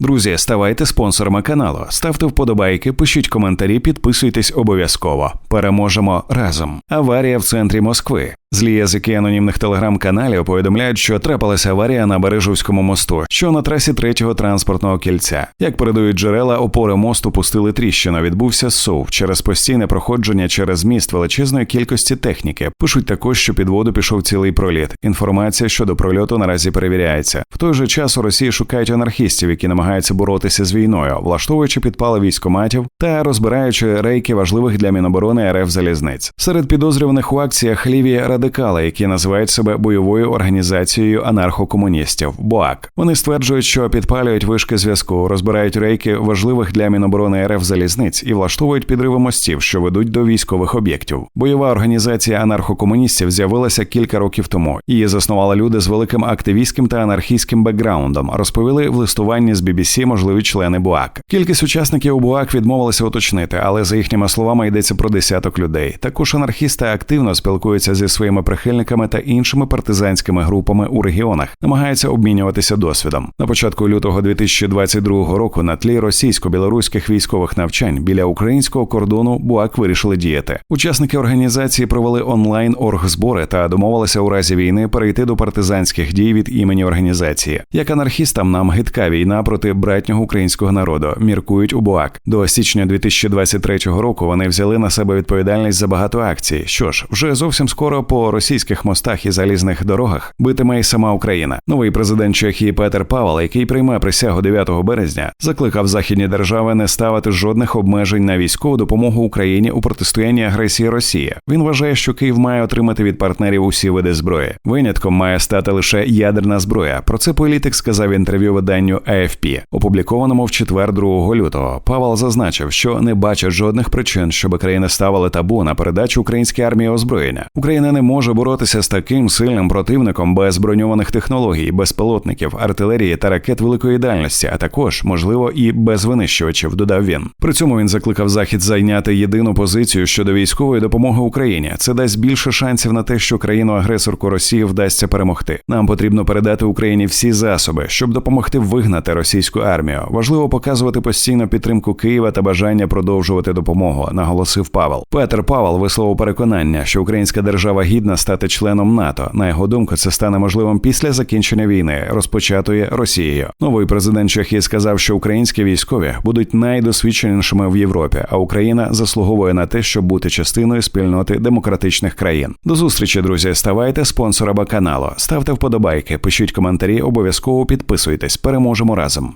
Друзі, ставайте спонсорами каналу, ставте вподобайки, пишіть коментарі, підписуйтесь обов'язково. Переможемо разом. Аварія в центрі Москви. Злі язики анонімних телеграм-каналів повідомляють, що трапилася аварія на Бережівському мосту, що на трасі третього транспортного кільця. Як передають джерела, опори мосту пустили тріщину. Відбувся сув через постійне проходження через міст величезної кількості техніки. Пишуть також, що під воду пішов цілий проліт. Інформація щодо прольоту наразі перевіряється. В той же час у Росії шукають анархістів, які намагаються боротися з війною, влаштовуючи підпали військоматів та розбираючи рейки важливих для Міноборони РФ залізниць. Серед підозрюваних у акціях ліві радикали, які називають себе бойовою організацією анархокомуністів БОАК. Вони стверджують, що підпалюють вишки зв'язку, розбирають рейки важливих для Міноборони РФ залізниць і влаштовують підриви мостів, що ведуть до військових об'єктів. Бойова організація анархокомуністів з'явилася кілька років тому. Її заснували люди з великим активістським та анархістським бекграундом. Розповіли в листуванні з BBC можливі члени БУАК. Кількість учасників у БУАК відмовилися уточнити, але за їхніми словами йдеться про десяток людей. Також анархісти активно спілкуються зі своїми прихильниками та іншими партизанськими групами у регіонах, намагаються обмінюватися досвідом. На початку лютого 2022 року на тлі російсько-білоруських військових навчань біля українського кордону БУАК вирішили діяти. Учасники організації провели онлайн оргзбори та домовилися у разі війни перейти до партизанських дій від імені організації. Як анархістам нам гидка війна проти братнього українського народу, міркують у БУАК. До січня 2023 року вони взяли на себе відповідальність за багато акцій. Що ж, вже зовсім скоро по російських мостах і залізних дорогах битиме й сама Україна. Новий президент Чехії Петер Павел, який прийме присягу 9 березня, закликав західні держави не ставити жодних обмежень на військову допомогу Україні у протистоянні агресії Росії. Він вважає, що Київ має отримати від партнерів усі види зброї. Винятком має стати лише ядерна зброя. Про це політик сказав в інтерв'ю виданню AFP, опублікованому в четвер 2 лютого. Павел зазначив, що не бачить жодних причин, щоб країни ставили табу на передачу українській армії озброєння. Україна не може боротися з таким сильним противником без броньованих технологій, безпілотників, артилерії та ракет великої дальності, а також можливо і без винищувачів. Додав він. При цьому він закликав захід зайняти єдину позицію щодо військової допомоги Україні. Це дасть більше шансів на те, що країну-агресорку Росії вдасться перемогти. Нам потрібно передати Україні всі засоби, щоб допомогти вигнати російську армію. Важливо показувати постійно підтримку Києва та бажання продовжувати допомогу, наголосив Павел. Петр Павел висловив переконання, що українська держава гідна стати членом НАТО. На його думку, це стане можливим після закінчення війни, розпочатої Росією. Новий президент Чехії сказав, що українські військові будуть найдосвідченішими в Європі, а Україна заслуговує на те, щоб бути частиною спільноти демократичних країн. До зустрічі, друзі. Ставайте спонсорами каналу, ставте вподобайки, пишіть коментарі, обов'язково підписуйтесь. Переможемо разом.